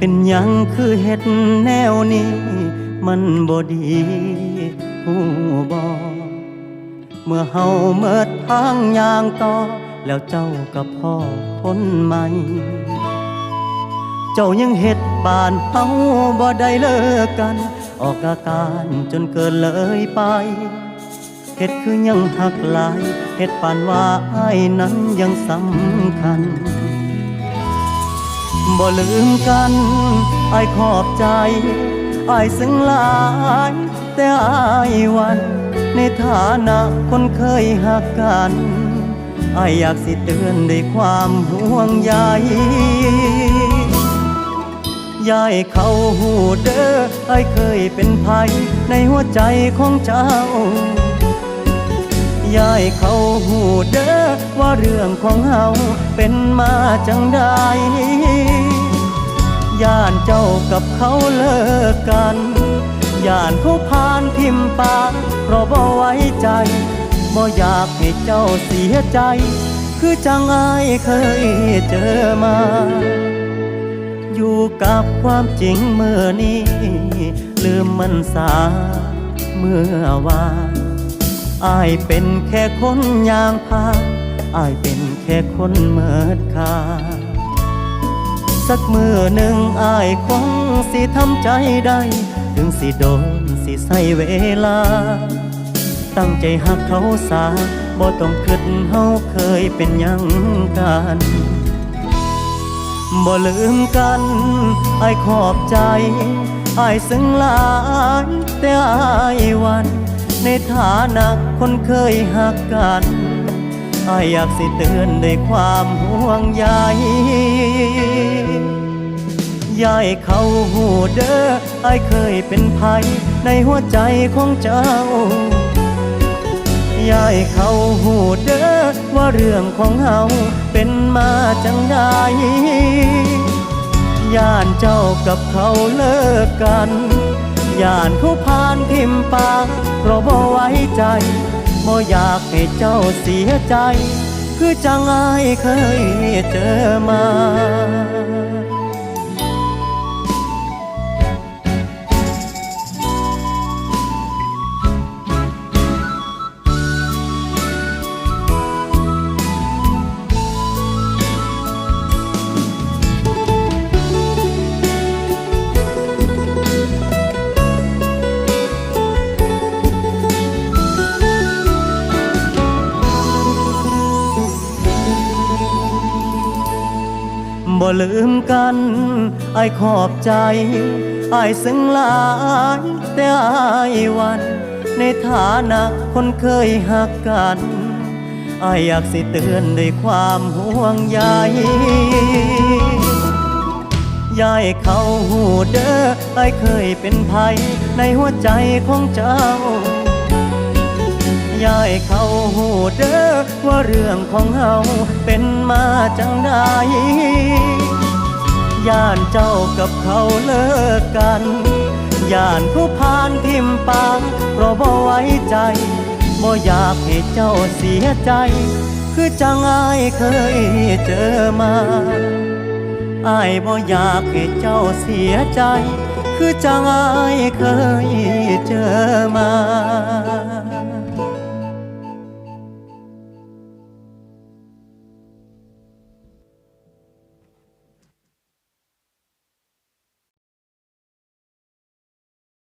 เป็นยังคือเฮ็ดแนวนี้ มันบ่ดีหูบอเมื่อเฮาเมิดทางยางต่อ แล้วเจ้ากับพ่อคนใหม่ เจ้ายังเฮ็ดบานเฮาบ่ได้เลิกกัน ออกอาการจนเกินเลยไปเฮ็ดคือยังหักหลายเฮ็ดปานว่าไอ้นั้นยังสำคัญ บ่ลืมกันไอขอบใจไอายซึ้งหลาย แต่อายวัน ในฐานะคนเคยหักกันไออยากสิเตือนด้วยความห่วงใยยายเขาหูเด้อไอเคยเป็นภัยในหัวใจของเจ้ายายเขาหูเด้อ ว่าเรื่องของเฮาเป็นมาจังใดย่านเจ้ากับเขาเลิกกันย่านเขาพานทิมปากเพราะบ่ไว้ใจบ่อยากให้เจ้าเสียใจ คือจังอายเคยเจอมา อยู่กับความจริงเมื่อนี้ ลืมมันสาเมื่อวานอายเป็นแค่คนยางพา อายเป็นแค่คนเมิดค่าสักมือหนึ่งอายคงสิทำใจได้ ถึงสิโดนสิใส่เวลา ตั้งใจหักเขาสาบ่ต้องคิดเฮาเคยเป็นยังกันบ่ลืมกันอายขอบใจอายซึ้งหลายแต่อายวัน ในฐานะคนเคยหักกัน อายอยากสิเตือนด้วยความห่วงใยยายเขาหูเด้ออายเคยเป็นภัยในหัวใจของเจ้ายายเขาหูเด้อว่าเรื่องของเฮาเป็นมาจังใดย่านเจ้ากับเขาเลิกกัน ย่านเขาพานทิมปากเพราะบ่ไว้ใจ บ่อยากให้เจ้าเสียใจ คือจังอเคยเจอมา บ่ลืมกันอายขอบใจอายซึ้งหลายแต่อายวัน ในฐานะคนเคยหักกันอายอยากสิเตือนด้วยความห่วงใยยายเขาหูเด้ออายเคยเป็นภัยในหัวใจของเจ้า ยายเขาหูเด้อว่าเรื่องของเฮาเป็นมาจังใดย่านเจ้ากับเขาเลิกกันย่านผู้พานทิมปางเพราะบ่ไว้ใจบ่อยากให้เจ้าเสียใจ คือจังอายเคยเจอมาอายบ่อยากให้เจ้าเสียใจ คือจังอายเคยเจอมา